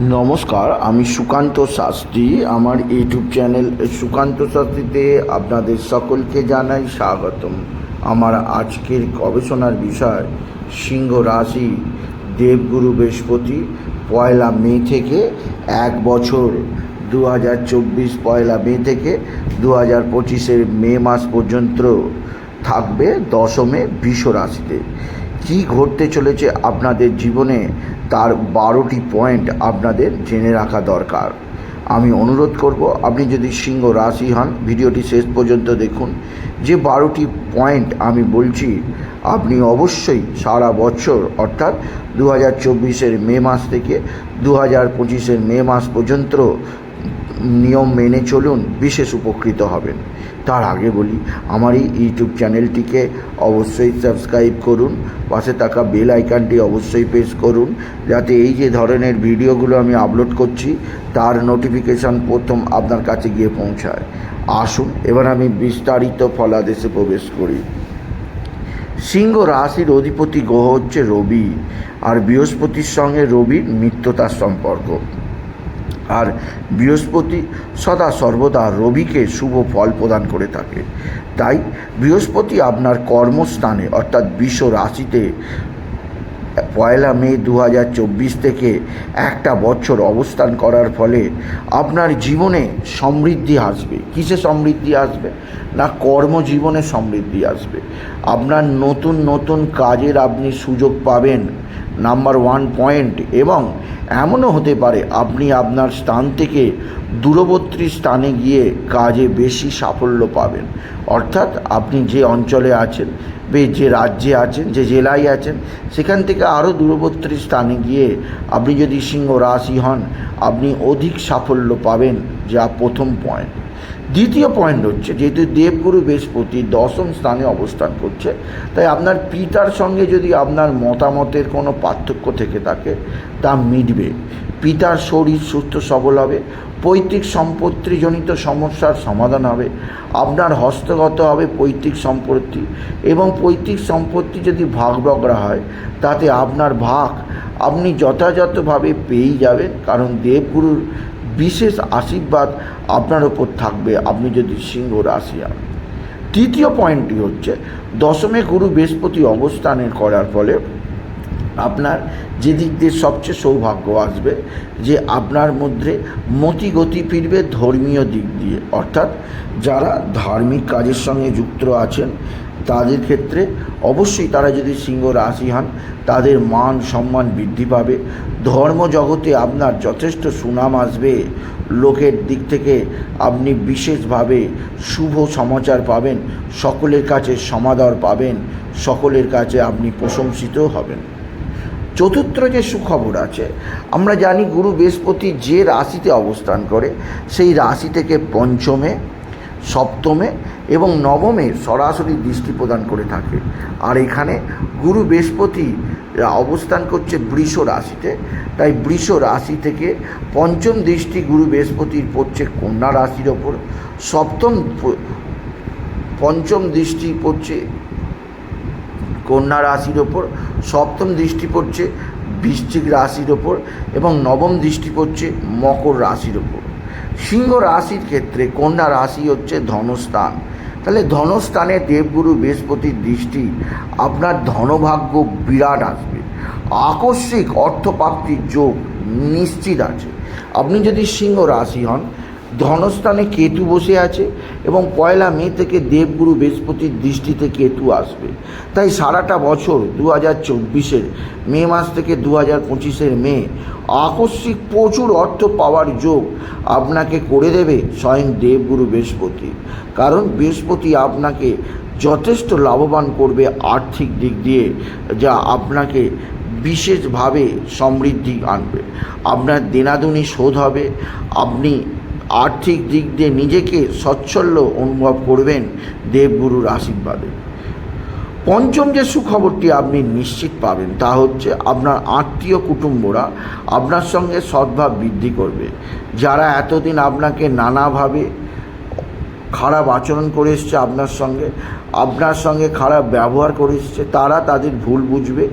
নমস্কার, আমি সুকান্ত শাস্ত্রী। আমার ইউটিউব চ্যানেল সুকান্ত শাস্ত্রীতে আপনাদের সকলকে জানাই স্বাগতম। আমার আজকের গবেষণার বিষয়, সিংহ রাশি, দেবগুরু বৃহস্পতি, পয়লা মে থেকে এক বছর দু হাজার চব্বিশ পয়লা মে থেকে দু হাজার পঁচিশের মে মাস পর্যন্ত থাকবে দশমে বিষ রাশিতে। কী ঘটতে চলেছে আপনাদের জীবনে, তার বারোটি পয়েন্ট আপনাদের জেনে রাখা দরকার। আমি অনুরোধ করব, আপনি যদি সিংহ রাশি হন, ভিডিওটি শেষ পর্যন্ত দেখুন। যে বারোটি পয়েন্ট আমি বলছি, আপনি অবশ্যই সারা বছর, অর্থাৎ দু হাজার চব্বিশের মে মাস থেকে দু হাজার পঁচিশের মে মাস পর্যন্ত নিয়ম মেনে চলুন, বিশেষ উপকৃত হবেন। তার আগে বলি, আমার এই ইউটিউব চ্যানেলটিকে অবশ্যই সাবস্ক্রাইব করুন, পাশে থাকা বেল আইকনটি অবশ্যই প্রেস করুন, যাতে এই যে ধরনের ভিডিওগুলো আমি আপলোড করছি, তার নোটিফিকেশান প্রথম আপনার কাছে গিয়ে পৌঁছায়। আসুন, এবার আমি বিস্তারিত ফলাদেশে প্রবেশ করি। সিংহ রাশির অধিপতি গ্রহ হচ্ছে রবি, আর বৃহস্পতির সঙ্গে রবির মিত্রতার সম্পর্ক। আর বৃহস্পতি সদা সর্বদা রবিকে শুভ ফল প্রদান করে থাকে। তাই বৃহস্পতি আপনার কর্মস্থানে, অর্থাৎ বিশ্ব রাশিতে, পয়লা মে দু হাজার চব্বিশ থেকে একটা বছর অবস্থান করার ফলে আপনার জীবনে সমৃদ্ধি আসবে। কিসে সমৃদ্ধি আসবে? না কর্মজীবনে সমৃদ্ধি আসবে। আপনার নতুন নতুন কাজের আপনি সুযোগ পাবেন। Number one point. এবং এমনও হতে পারে আপনি আপনার স্থান থেকে দূরবর্তী স্থানে গিয়ে কাজে বেশি সাফল্য পাবেন। অর্থাৎ আপনি যে অঞ্চলে আছেন যে রাজ্যে আছেন, যে জেলায় আছেন, সেখান থেকে আরও দূরবর্তী স্থানে গিয়ে আপনি যদি সিংহ রাশি হন, আপনি অধিক সাফল্য পাবেন, যা প্রথম পয়েন্ট। দ্বিতীয় পয়েন্ট হচ্ছে, যেহেতু দেবগুরু বৃহস্পতি দশম স্থানে অবস্থান করছে, তাই আপনার পিতার সঙ্গে যদি আপনার মতামতের কোনো পার্থক্য থেকে থাকে, তা মিটবে। পিতার শরীর সুস্থ, সবল হবে, পৈতৃক সম্পত্তিজনিত সমস্যার সমাধান হবে, আপনার হস্তগত হবে পৈতৃক সম্পত্তি, এবং পৈতৃক সম্পত্তি যদি ভাগ বকরা হয়, তাতে আপনার ভাগ আপনি যথাযথভাবে পেয়েই যাবেন, কারণ দেবগুরুর বিশেষ আশীর্বাদ আপনার ওপর থাকবে, আপনি যদি সিংহ রাশি হন। তৃতীয় পয়েন্টটি হচ্ছে, দশমে গুরু বৃহস্পতি অবস্থানের করার ফলে আপনার যে দিক দিয়ে সবচেয়ে সৌভাগ্য আসবে, যে আপনার মধ্যে মতি গতি ফিরবে ধর্মীয় দিক দিয়ে। অর্থাৎ যারা ধার্মিক কাজের সঙ্গে যুক্ত আছেন তাদের ক্ষেত্রে অবশ্যই তারা যদি সিংহ রাশি হন, তাদের মান সম্মান বৃদ্ধি পাবে। ধর্ম জগতে আপনার যথেষ্ট সুনাম আসবে। লোকের দিক থেকে আপনি বিশেষভাবে শুভ সমাচার পাবেন, সকলের কাছে সমাদর পাবেন, সকলের কাছে আপনি প্রশংসিত হবেন। চতুর্থ যে সুখবর আছে, আমরা জানি গুরু বৃহস্পতি যে রাশিতে অবস্থান করে, সেই রাশি থেকে পঞ্চমে সপ্তমে এবং নবমে সরাসরি দৃষ্টি প্রদান করে থাকে। আর এখানে গুরু বৃহস্পতি অবস্থান করছে বৃষ রাশিতে। তাই বৃষ রাশি থেকে পঞ্চম দৃষ্টি গুরু বৃহস্পতির পড়ছে কন্যা রাশির ওপর। সপ্তম পঞ্চম দৃষ্টি পড়ছে কন্যা রাশির ওপর। সপ্তম দৃষ্টি পড়ছে বৃশ্চিক রাশির ওপর এবং নবম দৃষ্টি পড়ছে মকর রাশির ওপর। সিংহ রাশির ক্ষেত্রে কন্যা রাশি হচ্ছে ধনস্থান। তাহলে ধনস্থানে দেবগুরু বৃহস্পতির দৃষ্টি, আপনার ধনভাগ্য বিরাট আসবে। আকস্মিক অর্থপ্রাপ্তির যোগ নিশ্চিত আছে। আপনি যদি সিংহ রাশি হন ধনস্থানে কেতু বসে আছে এবং পয়লা মে থেকে দেবগুরু বৃহস্পতির দৃষ্টিতে কেতু আসবে। তাই সারাটা বছর দু হাজার চব্বিশের মে মাস থেকে দু হাজার পঁচিশের মে আকস্মিক প্রচুর অর্থ পাওয়ার যোগ আপনাকে করে দেবে স্বয়ং দেবগুরু বৃহস্পতি। কারণ বৃহস্পতি আপনাকে যথেষ্ট লাভবান করবে আর্থিক দিক দিয়ে, যা আপনাকে বিশেষভাবে সমৃদ্ধি আনবে। আপনার দেনাদুনি শোধ হবে। আপনি আর্থিক দিক দিয়ে নিজেকে সচ্ছল্য অনুভব করবেন দেবগুরুর আশীর্বাদে। পঞ্চম যে সুখবরটি আপনি নিশ্চিত পাবেন, তা হচ্ছে আপনার আত্মীয় কুটুম্বরা আপনার সঙ্গে সদ্ভাব বৃদ্ধি করবে। যারা এতদিন আপনাকে নানাভাবে খারাপ আচরণ করে এসছে আপনার সঙ্গে আপনার সঙ্গে খারাপ ব্যবহার করে এসছে, তারা তাদের ভুল বুঝবে,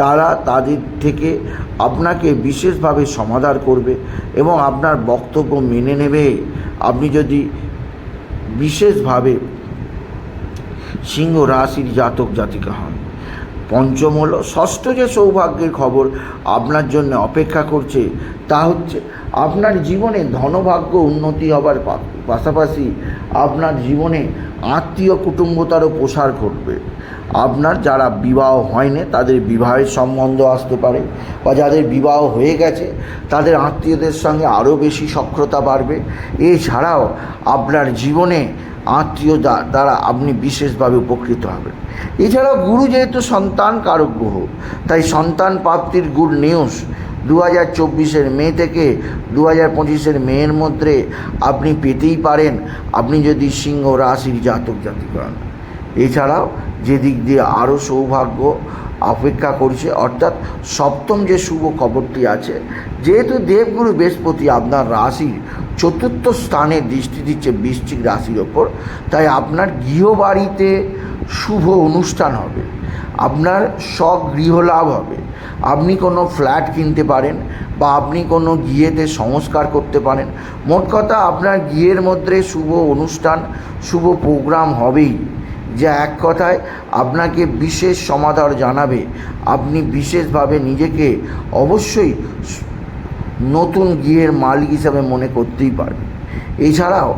তারা তাদের থেকে আপনাকে বিশেষভাবে সমাধান করবে এবং আপনার বক্তব্য মেনে নেবে। আপনি যদি বিশেষভাবে সিংহ রাশির জাতক জাতিকা হন। পঞ্চম হলো ষষ্ঠ যে সৌভাগ্যের খবর আপনার জন্য অপেক্ষা করছে, তা হচ্ছে আপনার জীবনে ধনভাগ্য উন্নতি হবার পাশাপাশি আপনার জীবনে আত্মীয় কুটুম্বতারও প্রসার ঘটবে। আপনার যারা বিবাহ হয়নি, তাদের বিবাহের সম্বন্ধ আসতে পারে বা যাদের বিবাহ হয়ে গেছে, তাদের আত্মীয়দের সঙ্গে আরও বেশি সক্রিয়তা বাড়বে। এছাড়াও আপনার জীবনে আত্মীয় দ্বারা আপনি বিশেষভাবে উপকৃত হবেন। এছাড়াও গুরু যেহেতু সন্তান কারক গ্রহ, তাই সন্তান প্রাপ্তির গুড নিউজ দু হাজার চব্বিশের মে থেকে দু হাজার পঁচিশের মেয়ের মধ্যে আপনি পেতেই পারেন। আপনি যদি সিংহ রাশির জাতক জাতিক হন। এছাড়াও যে দিক দিয়ে আরও সৌভাগ্য অপেক্ষা করছে, অর্থাৎ সপ্তম যে শুভ খবরটি আছে, যেহেতু দেবগুরু বৃহস্পতি আপনার রাশির চতুর্থ স্থানে দৃষ্টি দিচ্ছে বৃশ্চিক রাশির ওপর। তাই আপনার গৃহবাড়িতে শুভ অনুষ্ঠান হবে। আপনার স্বগৃহ লাভ হবে। আপনি কোনো ফ্ল্যাট কিনতে পারেন বা আপনি কোনো গিয়েতে সংস্কার করতে পারেন। মোট কথা আপনার গিয়ের মধ্যে শুভ অনুষ্ঠান, শুভ প্রোগ্রাম হবেই। যা এক কথায় আপনাকে বিশেষ সমাধান জানাবে। আপনি বিশেষভাবে নিজেকে অবশ্যই নতুন গৃহের মালিক হিসাবে মনে করতেই পারবে। এছাড়াও,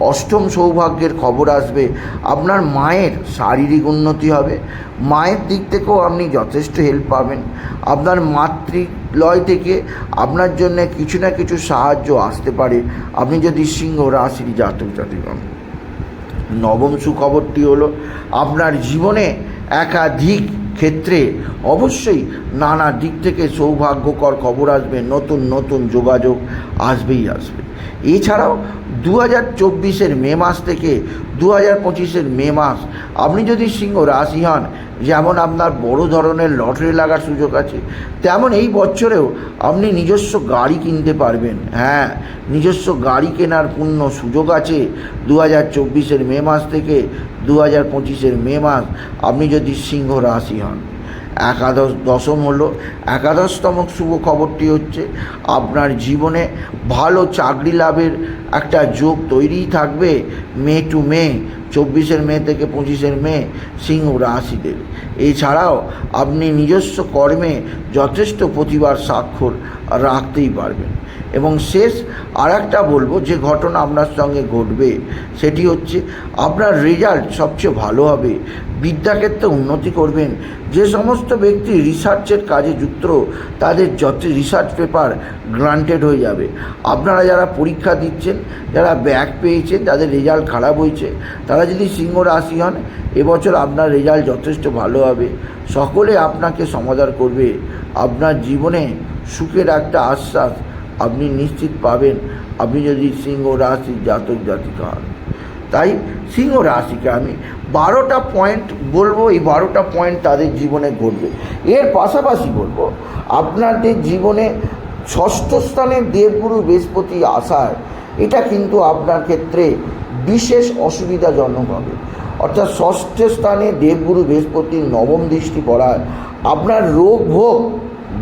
অষ্টম সৌভাগ্যের খবর আসবে, আপনার মায়ের শারীরিক উন্নতি হবে, মায়ের দিক থেকেও আপনি যথেষ্ট হেল্প পাবেন। আপনার মাতৃলয় থেকে আপনার জন্য কিছু না কিছু সাহায্য আসতে পারে। আপনি যদি সিংহ রাশির জাতক জাতিক নবম সুখবরটি হলো, আপনার জীবনে একাধিক ক্ষেত্রে অবশ্যই নানা দিক থেকে সৌভাগ্যকর খবর আসবে, নতুন নতুন যোগাযোগ আসবেই আসবে। এছাড়াও দু হাজার চব্বিশের মে মাস থেকে দু হাজার পঁচিশের মে মাস, আপনি যদি সিংহ রাশি হন, যেমন আপনার বড় ধরনের লটারি লাগার সুযোগ আছে, তেমন এই বছরেও আপনি নিজস্ব গাড়ি কিনতে পারবেন। হ্যাঁ নিজস্ব গাড়ি কেনার পূর্ণ সুযোগ আছে দু হাজার চব্বিশের মে মাস থেকে দু হাজার পঁচিশের মে মাস আপনি যদি সিংহ রাশি হন। একাদশ দশম হলো, একাদশতম শুভ খবরটি হচ্ছে আপনার জীবনে ভালো চাকরি লাভের একটা যোগ তৈরিই থাকবে মে টু মে, চব্বিশের মে থেকে পঁচিশের মে সিংহ রাশিদের। এছাড়াও আপনি নিজস্ব কর্মে যথেষ্ট প্রতিভার স্বাক্ষর রাখতেই পারবেন। এবং শেষ আর একটা বলব, যে ঘটনা আপনার সঙ্গে ঘটবে, সেটি হচ্ছে আপনার রেজাল্ট সবচেয়ে ভালো হবে। বিদ্যাক্ষেত্রে উন্নতি করবেন। যে সমস্ত ব্যক্তি রিসার্চের কাজে যুক্ত, তাদের যত রিসার্চ পেপার গ্রান্টেড হয়ে যাবে। আপনারা যারা পরীক্ষা দিচ্ছেন, যারা ব্যাক পেয়েছেন যাদের রেজাল্ট খারাপ হয়েছে, তারা যদি সিংহ রাশি হন, এবছর আপনার রেজাল্ট যথেষ্ট ভালো হবে। সকলে আপনাকে সমাধান করবে। আপনার জীবনে সুখের একটা আশ্বাস আপনি নিশ্চিত পাবেন আপনি যদি সিংহ রাশি জাতক জাতিকা হন। তাই সিংহ রাশিকে আমি বারোটা পয়েন্ট বলব, এই বারোটা পয়েন্ট তাদের জীবনে ঘটবে। এর পাশাপাশি বলব, আপনাদের জীবনে ষষ্ঠ স্থানে দেবগুরু বৃহস্পতি আসায়, এটা কিন্তু আপনার ক্ষেত্রে বিশেষ অসুবিধাজনক হবে। অর্থাৎ ষষ্ঠ স্থানে দেবগুরু বৃহস্পতির নবম দৃষ্টি পড়ায় আপনার রোগ ভোগ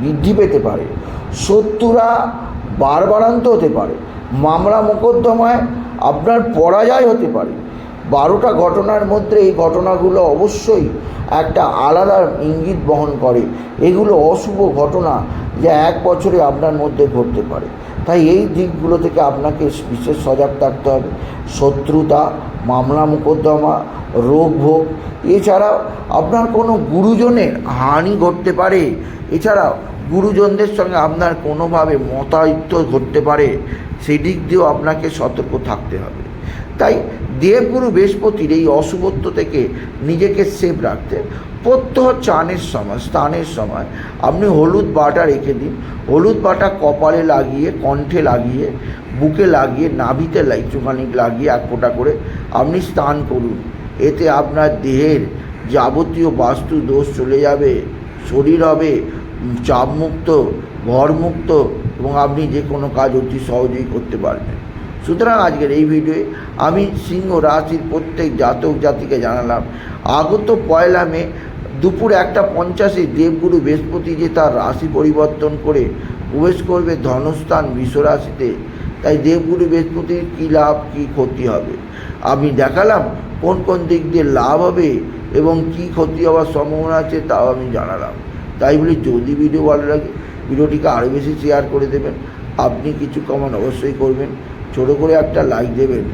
বৃদ্ধি পেতে পারে। শত্রুরা বারবারান্ত হতে পারে। মামলা মোকদ্দমায় আপনার পরাজয় হতে পারে। বারোটা ঘটনার মধ্যে এই ঘটনাগুলো অবশ্যই একটা আলাদা ইঙ্গিত বহন করে। এগুলো অশুভ ঘটনা যা এক বছরে আপনার মধ্যে ঘটতে পারে। তাই এই দিকগুলো থেকে আপনাকে বিশেষ সজাগ থাকতে হবে। শত্রুতা, মামলা মোকদ্দমা, রোগ ভোগ এছাড়াও আপনার কোনো গুরুজনের হানি ঘটতে পারে। এছাড়াও গুরুজনদের সঙ্গে আপনার কোনোভাবে মতায়িত্ব ঘটতে পারে, সেদিক দিয়েও আপনাকে সতর্ক থাকতে হবে। তাই দেবগুরু বৃহস্পতির এই অশুভত্ব থেকে নিজেকে সেফ রাখতে প্রত্যহ চানের সময়, স্নানের সময় আপনি হলুদ বাটা রেখে দিন। হলুদ বাটা কপালে লাগিয়ে, কণ্ঠে লাগিয়ে, বুকে লাগিয়ে, নাভিতে লা- একটুখানি লাগিয়ে এক ফোঁটা করে আপনি স্নান করুন। এতে আপনার দেহের যাবতীয় বাস্তু দোষ চলে যাবে, শরীর হবে চাপমুক্ত, ভরমুক্ত এবং আপনি যে কোনো কাজ অতি সহজেই করতে পারবেন। সুতরাং আজকের এই ভিডিওয়ে আমি সিংহ রাশির প্রত্যেক জাতক জাতিকে জানালাম, আগত পয়লা মে দুপুর একটা পঞ্চাশে দেবগুরু বৃহস্পতি যে তার রাশি পরিবর্তন করে প্রবেশ করবে ধনস্থান বিশ্বরাশিতে তাই দেবগুরু বৃহস্পতির কী লাভ, কী ক্ষতি হবে? আমি দেখালাম কোন কোন দিক দিয়ে লাভ হবে এবং কী ক্ষতি হওয়ার সম্ভাবনা আছে, তাও আমি জানালাম। তাই বলি যদি ভিডিও ভালো লাগে, ভিডিওটিকে আরও বেশি শেয়ার করে দেবেন। আপনি কিছু কমান অবশ্যই করবেন। ছোটো করে একটা লাইক দেবেন।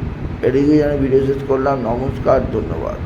এটিকে যেন ভিডিও শেষ করলাম। নমস্কার, ধন্যবাদ।